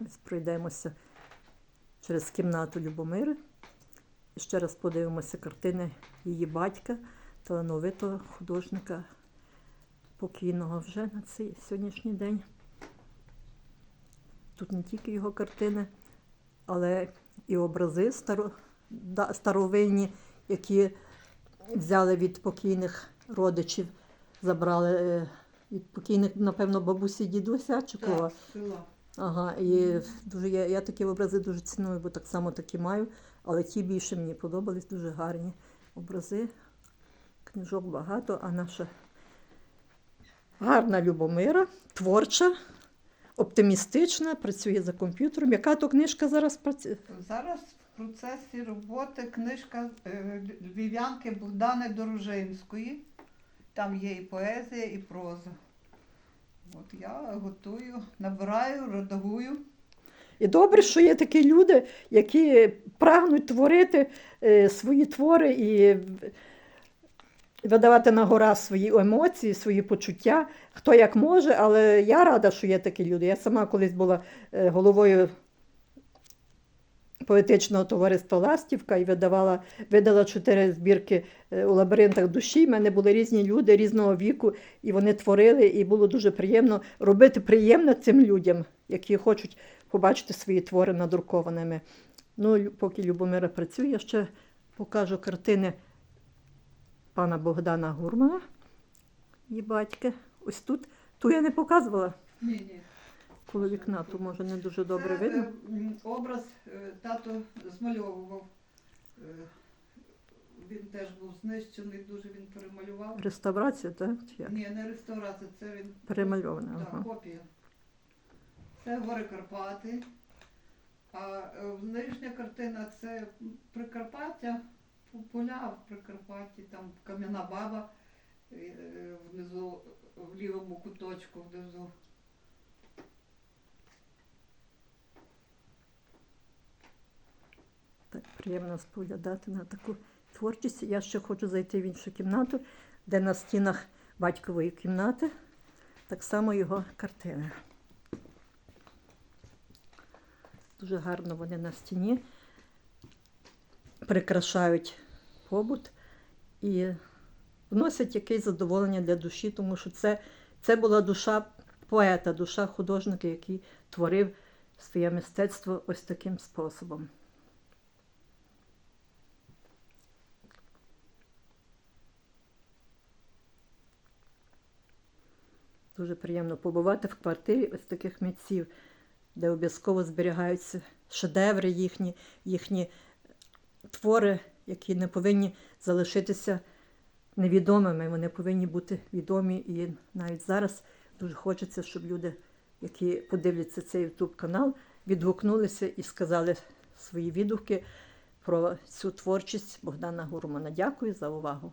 Ось пройдемося через кімнату Любомири. І ще раз подивимося картини її батька, талановитого художника, покійного вже на цей сьогоднішній день. Тут не тільки його картини, але і образи старо, да- старовинні, які взяли від покійних родичів, забрали е, від покійних, напевно, бабусі, дідуся чи кого. Так. Ага, і дуже я, я такі образи дуже ціную, бо так само такі маю, але ті більше мені подобались, дуже гарні образи. Книжок багато, а наша гарна Любомира, творча, оптимістична, працює за комп'ютером. Яка то книжка зараз працює? Зараз в процесі роботи книжка е, львів'янки Богдани Дорожинської. Там є і поезія, і проза. От я готую, набираю, редагую. І добре, що є такі люди, які прагнуть творити е, свої твори і видавати на гора свої емоції, свої почуття, хто як може, але я рада, що є такі люди. Я сама колись була е, головою поетичного товариства Ластівка і видавала, видала чотири збірки е, у лабіринтах душі. У мене були різні люди різного віку, і вони творили, і було дуже приємно робити приємно цим людям, які хочуть побачити свої твори надрукованими. Ну, поки Любомира працює, я ще покажу картини пана Богдана Гурмана, її батька. Ось тут. Ту я не показувала Ні, ні. Коло вікна, тут може не дуже добре Це, видно. е, образ е, тато змальовував. Е, Він теж був знищений, дуже він перемалював. Реставрація, так? Чи як? Ні, не реставрація, це він Перемальована. Так, Ага. копія. Це гори Карпати. А е, нижня картина це Прикарпаття, п- поля в Прикарпатті, там кам'яна баба е, е, внизу, в лівому куточку внизу. Так приємно споглядати на таку творчість. Я ще хочу зайти в іншу кімнату, де на стінах батькової кімнати так само його картини. Дуже гарно вони на стіні прикрашають побут і вносять якесь задоволення для душі, тому що це, це була душа поета, душа художника, який творив своє мистецтво ось таким способом. Дуже приємно побувати в квартирі ось таких митців, де обов'язково зберігаються шедеври їхні, їхні твори, які не повинні залишитися невідомими. Вони повинні бути відомі. І навіть зараз дуже хочеться, щоб люди, які подивляться цей YouTube канал, відгукнулися і сказали свої відгуки про цю творчість Богдана Гурмана. Дякую за увагу.